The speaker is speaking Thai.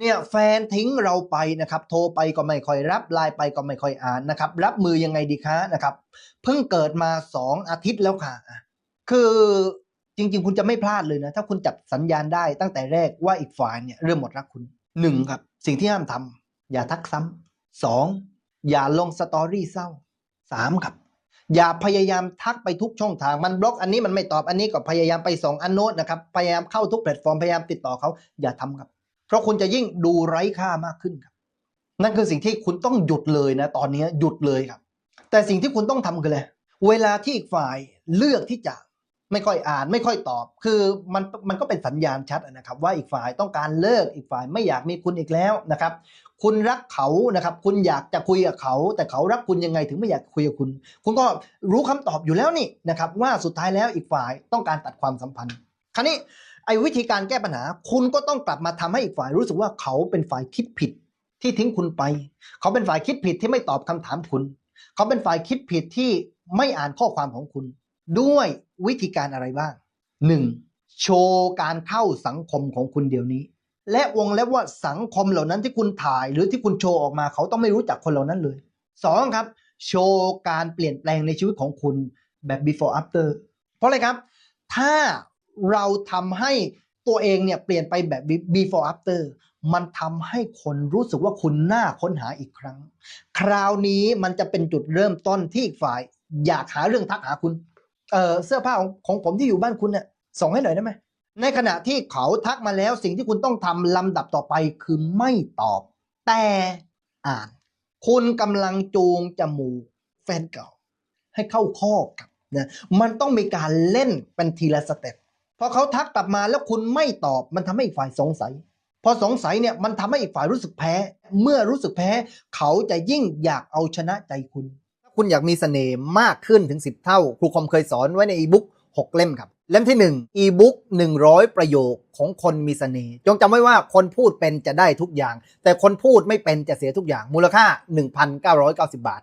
เนี่ยแฟนทิ้งเราไปนะครับ โทรไปก็ไม่ค่อยรับไลน์ไปก็ไม่ค่อยอ่านนะครับ รับมือยังไงดีคะนะครับ เพิ่งเกิดมาสองอาทิตย์แล้วค่ะ คือจริง ๆ คุณจะไม่พลาดเลยนะ ถ้าคุณจับสัญญาณได้ตั้งแต่แรกว่าอีกฝ่ายเนี่ยเริ่มหมดรักคุณหนึ่งครับ สิ่งที่ห้ามทำอย่าทักซ้ำสองอย่าลงสตอรี่เศร้าสามครับ อย่าพยายามทักไปทุกช่องทางมันบล็อกอันนี้มันไม่ตอบอันนี้ก็พยายามไปส่องอันโน้ตนะครับพยายามเข้าทุกแพลตฟอร์มพยายามติดต่อเขาอย่าทำครับ เพราะคุณจะยิ่งดูไร้ค่ามากขึ้นครับ นั่นคือสิ่งที่คุณต้องหยุดเลยนะ ตอนนี้หยุดเลยครับ แต่สิ่งที่คุณต้องทำคืออะไรเวลาที่อีกฝ่ายเลือกที่จะไม่ค่อยอ่านไม่ค่อยตอบ คือมันมันก็เป็นสัญญาณชัดนะครับ ว่าอีกฝ่ายต้องการเลิกอีกฝ่ายไม่อยากมีคุณอีกแล้วนะครับ คุณรักเขานะครับ คุณอยากจะคุยกับเขา แต่เขารักคุณยังไงถึงไม่อยากคุยกับคุณ คุณก็รู้คำตอบอยู่แล้วนี่นะครับ ว่าสุดท้ายแล้วอีกฝ่ายต้องการตัดความสัมพันธ์ คราวนี้ ไอ้วิธีการแก้ปัญหา คุณก็ต้องกลับมาทำให้อีกฝ่ายรู้สึกว่าเขาเป็นฝ่ายคิดผิดที่ทิ้งคุณไป เขาเป็นฝ่ายคิดผิดที่ไม่ตอบคำถามคุณ เขาเป็นฝ่ายคิดผิดที่ไม่อ่านข้อความของคุณ ด้วยวิธีการอะไรบ้างหนึ่งโชว์การเข้าสังคมของคุณเดี๋ยวนี้ และวงเล็บว่าสังคมเหล่านั้นที่คุณถ่าย หรือที่คุณโชว์ออกมา เขาต้องไม่รู้จักคนเหล่านั้นเลยสองครับ โชว์การเปลี่ยนแปลงในชีวิตของคุณแบบ before after เพราะอะไรครับ ถ้า เราทำให้ตัวเองเนี่ยเปลี่ยนไปแบบ before after มันทำให้คนรู้สึกว่าคุณน่าค้นหาอีกครั้ง คราวนี้มันจะเป็นจุดเริ่มต้นที่อีกฝ่าย อยากหาเรื่องทักหาคุณ เออเสื้อผ้าของของผมที่อยู่บ้านคุณเนี่ยส่งให้หน่อยได้ไหมในขณะที่เขาทักมาแล้วสิ่งที่คุณต้องทำลำดับต่อไปคือไม่ตอบ แต่อ่าน คุณกำลังจูงจมูกแฟนเก่า ให้เข้าข้อกับนะมันต้องมีการเล่นเป็นทีละสเต็ป อเขาทักกลับมาแล้วคุณไม่ตอบ มันทำให้อีกฝ่ายสงสัย พอสงสัยเนี่ยมันทำให้อีกฝ่ายรู้สึกแพ้ เมื่อรู้สึกแพ้ เขาจะยิ่งอยากเอาชนะใจคุณ ถ้าคุณอยากมีเสน่ห์มากขึ้นถึง 10 เท่า ครูคอมเคยสอนไว้ในอีบุ๊ก6 เล่มครับ เล่มที่1อีบุ๊ก100 ประโยคของคนมีเสน่ห์จงจำไว้ว่าคนพูดเป็นจะได้ทุกอย่าง แต่คนพูดไม่เป็นจะเสียทุกอย่างมูลค่า 1,990 บาท